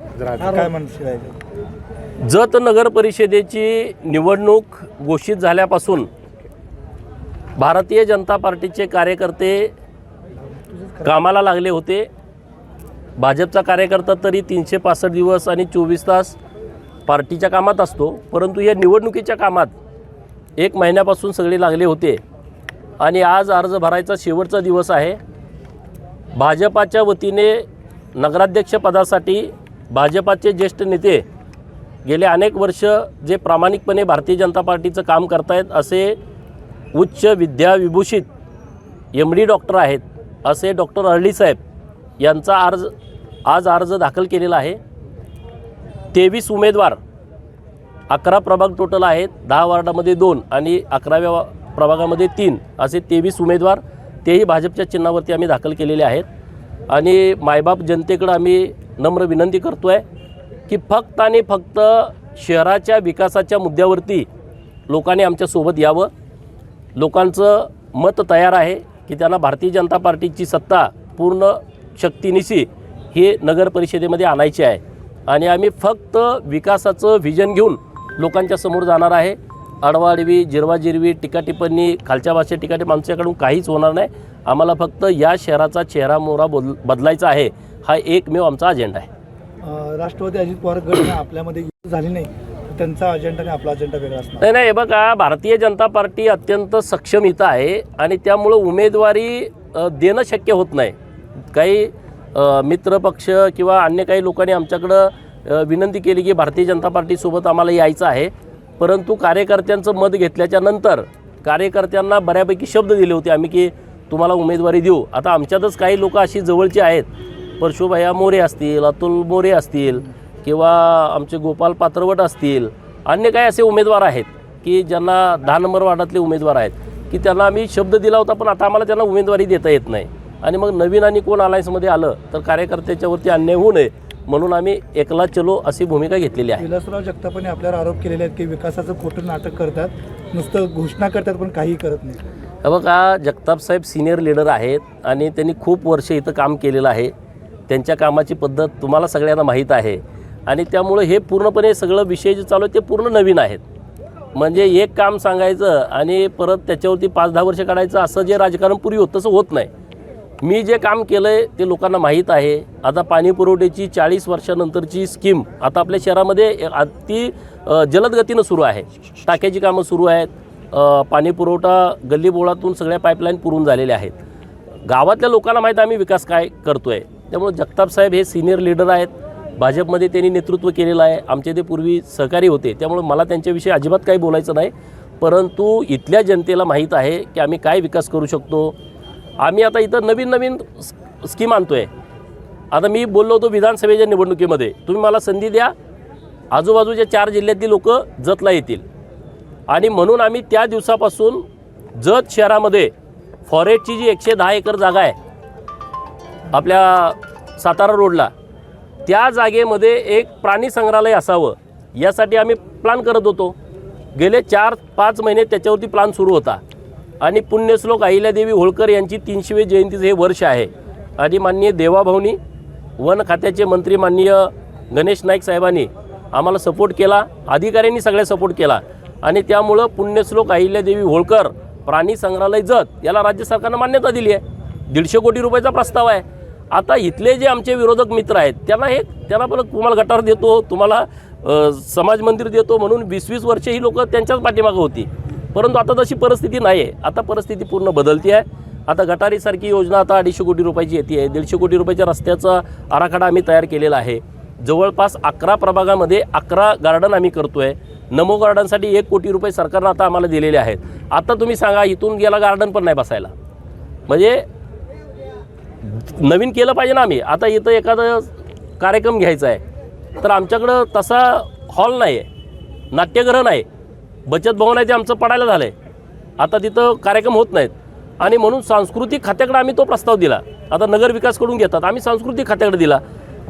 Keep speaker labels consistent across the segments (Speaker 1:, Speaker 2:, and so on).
Speaker 1: काय म्हणशील
Speaker 2: जत नगर परिषदेची निवडणूक घोषित झाल्यापासून भारतीय जनता पार्टीचे कार्यकर्ते कामाला लागले होते. भाजपचा कार्यकर्ता तरी तीनशे पासष्ट दिवस आणि चोवीस तास पार्टीच्या कामात असतो. परंतु या निवडणुकीच्या कामात एक महिन्यापासून सगळे लागले होते. आणि आज अर्ज भरायचा शेवटचा दिवस आहे. भाजपाच्या वतीने नगराध्यक्षपदासाठी भाजपाचे ज्येष्ठ नेते गेले अनेक वर्ष जे प्रामाणिकपणे भारतीय जनता पार्टीचं काम करतायत असे उच्च विद्याविभूषित एम डी डॉक्टर आहेत असे डॉक्टर अर्ली साहेब यांचा अर्ज आज अर्ज दाखल केलेला आहे. तेवीस उमेदवार अकरा प्रभाग टोटल आहेत दहा वार्डामध्ये दोन आणि अकराव्या प्रभागामध्ये तीन असे तेवीस उमेदवार तेही भाजपच्या चिन्हावरती आम्ही दाखल केलेले आहेत. आणि मायबाप जनतेकडं आम्ही नम्र विनंती करतो आहे की फक्त आणि फक्त शहराच्या विकासाच्या मुद्द्यावरती लोकांनी आमच्यासोबत यावं. लोकांचं मत तयार आहे की त्यांना भारतीय जनता पार्टीची सत्ता पूर्ण शक्तीनिशी हे नगर परिषदेमध्ये आणायची आहे. आणि आम्ही फक्त विकासाचं व्हिजन घेऊन लोकांच्या समोर जाणार आहे. अडवाडवी जिरवाजिरवी टीकाटिप्पणी खालच्या भाषेत टीकाटिप आमच्याकडून काहीच होणार नाही. आम्हाला फक्त या शहराचा चेहरा मोहरा बदल बदलायचा आहे. हा एकमेव आमचा अजेंडा आहे.
Speaker 1: राष्ट्रवादी अजित पवार गट आपल्यामध्ये झाली नाही त्यांचा अजेंडा आणि आपला अजेंडा वेगळा असणार.
Speaker 2: नाही नाही हे बघा भारतीय जनता पार्टी अत्यंत सक्षम इथं आहे आणि त्यामुळं उमेदवारी देणं शक्य होत नाही. काही मित्रपक्ष किंवा अन्य काही लोकांनी आमच्याकडं विनंती केली की भारतीय जनता पार्टीसोबत आम्हाला यायचं आहे. परंतु कार्यकर्त्यांचं मत घेतल्याच्या नंतर कार्यकर्त्यांना बऱ्यापैकी शब्द दिले होते आम्ही की तुम्हाला उमेदवारी देऊ. आता आमच्यातच काही लोक अशी जवळची आहेत. परशुभैया मोरे असतील अतुल मोरे असतील किंवा आमचे गोपाल पात्रवट असतील अन्य काही असे उमेदवार आहेत की ज्यांना दहा नंबर वार्डातले उमेदवार आहेत की त्यांना आम्ही शब्द दिला होता पण आता आम्हाला त्यांना उमेदवारी देता येत नाही. आणि मग नवीन आणि कोण अलायन्समध्ये आलं तर कार्यकर्त्याच्यावरती अन्याय होऊ नये. म्हणून आम्ही एकला चलो अशी भूमिका घेतलेली आहे.
Speaker 1: विलासराव जगतापांनी आपल्यावर आरोप केलेले आहेत की विकासाचं खोटं नाटक करतात नुसतं घोषणा करतात पण काही करत नाही.
Speaker 2: हे बघा जगताप साहेब सिनियर लीडर आहेत आणि त्यांनी खूप वर्ष इथं काम केलेलं आहे. त्यांच्या कामाची पद्धत तुम्हाला सगळ्यांना माहीत आहे. आणि त्यामुळं हे पूर्णपणे सगळं विषय जे चालू आहे ते पूर्ण नवीन आहेत. म्हणजे एक काम सांगायचं आणि परत त्याच्यावरती पाच दहा वर्ष काढायचं असं जे राजकारण पूर्वी होतं तसं होत नाही. मी जे काम केलं आहे ते लोकांना माहीत आहे. आता पाणी पुरवठ्याची चाळीस वर्षानंतरची स्कीम आता आपल्या शहरामध्ये अति जलद गतीनं सुरू आहे. टाक्याची कामं सुरू आहेत. पाणी पुरवठा गल्लीबोळातून सगळ्या पाईपलाईन पुरून झालेल्या आहेत. गावातल्या लोकांना माहीत आहे आम्ही विकास काय करतो आहे त्यामुळे जगताप साहेब हे सिनियर लीडर आहेत. भाजपमध्ये त्यांनी नेतृत्व केलेलं आहे. आमचे ते पूर्वी सहकारी होते. त्यामुळे मला त्यांच्याविषयी अजिबात काही बोलायचं नाही. परंतु इथल्या जनतेला माहीत आहे की आम्ही काय विकास करू शकतो? आम्ही आता इथं नवीन नवीन स्कीम आणतो आहे आता मी बोललो होतो विधानसभेच्या निवडणुकीमध्ये. तुम्ही मला संधी द्या. आजूबाजूच्या चार जिल्ह्यातली लोक जतला येतील. आणि म्हणून आम्ही त्या दिवसापासून जत शहरामध्ये फॉरेस्टची जी एकशे दहा एकर जागा आहे आपल्या सातारा रोडला त्या जागेमध्ये एक प्राणी संग्रहालय असावं यासाठी आम्ही प्लान करत होतो. गेले चार पाच महिने त्याच्यावरती प्लान सुरू होता. आणि पुण्यश्लोक अहिल्यादेवी होळकर यांची तीनशेवी जयंतीचं हे वर्ष आहे. आणि माननीय देवाभाऊनी वन खात्याचे मंत्री माननीय गणेश नाईक साहेबांनी आम्हाला सपोर्ट केला अधिकाऱ्यांनी सगळ्या सपोर्ट केला. आणि त्यामुळं पुण्यश्लोक अहिल्यादेवी होळकर प्राणी संग्रहालय जत याला राज्य सरकारनं मान्यता दिली आहे. दीडशे कोटी रुपयाचा प्रस्ताव आहे. आता इथले जे आमचे विरोधक मित्र आहेत त्यांना हे त्यांना पण तुम्हाला गटार देतो तुम्हाला समाज मंदिर देतो म्हणून वीस वीस वर्षे ही लोक त्यांच्याच पाठीमागं होती. परंतु आता तशी परिस्थिती नाही आहे आता परिस्थिती पूर्ण बदलती आहे. आता गटारीसारखी योजना आता अडीचशे कोटी रुपयाची येते आहे. दीडशे कोटी रुपयाच्या रस्त्याचा आराखडा आम्ही तयार केलेला आहे. जवळपास अकरा प्रभागामध्ये अकरा गार्डन आम्ही करतो आहे नमो गार्डनसाठी एक कोटी रुपये सरकारनं आता आम्हाला दिलेले आहेत. आता तुम्ही सांगा इथून गेला गार्डन पण नाही बसायला. म्हणजे नवीन केलं पाहिजे ना आम्ही. आता इथं एखादं कार्यक्रम घ्यायचा आहे. तर आमच्याकडं तसा हॉल नाही आहे नाट्यगृह नाही. बचत भवन आहे ते आमचं पडायला झालं आहे आता तिथं कार्यक्रम होत नाहीत. आणि म्हणून सांस्कृतिक खात्याकडे आम्ही तो प्रस्ताव दिला. आता नगर विकासकडून घेतात. आम्ही सांस्कृतिक खात्याकडे दिला.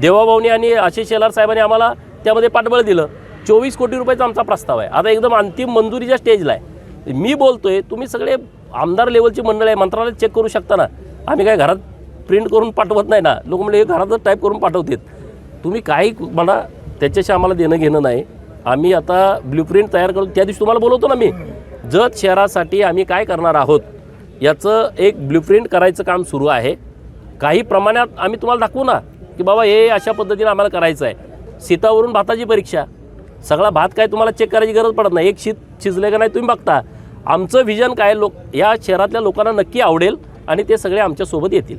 Speaker 2: देवाभाऊनी आणि आशिष शेलार साहेबांनी आम्हाला त्यामध्ये पाठबळ दिलं. चोवीस कोटी रुपयाचा आमचा प्रस्ताव आहे. आता एकदम अंतिम मंजुरीच्या स्टेजला आहे. मी बोलतोय तुम्ही सगळे आमदार लेवलची मंडळ आहे. मंत्रालयात चेक करू शकता ना. आम्ही काय घरात प्रिंट करून पाठवत नाही ना. लोक म्हणजे घरातच टाईप करून पाठवतात. तुम्ही काही म्हणा त्याच्याशी आम्हाला देणं घेणं नाही. आम्ही आता ब्ल्यूप्रिंट तयार करू त्या दिवशी तुम्हाला बोलवतो ना मी. जत शहरासाठी आम्ही काय करणार आहोत? याचं एक ब्ल्यूप्रिंट करायचं काम सुरू आहे. काही प्रमाणात आम्ही तुम्हाला दाखवू ना की बाबा हे अशा पद्धतीने आम्हाला करायचं आहे सीतावरून भाताची परीक्षा. सगळा भात काय तुम्हाला चेक करायची गरज पडत नाही. एक शीत शिजले का नाही तुम्ही बघता. आमचं व्हिजन काय? लोक या शहरातल्या लोकांना नक्की आवडेल आणि ते सगळे आमच्यासोबत येतील.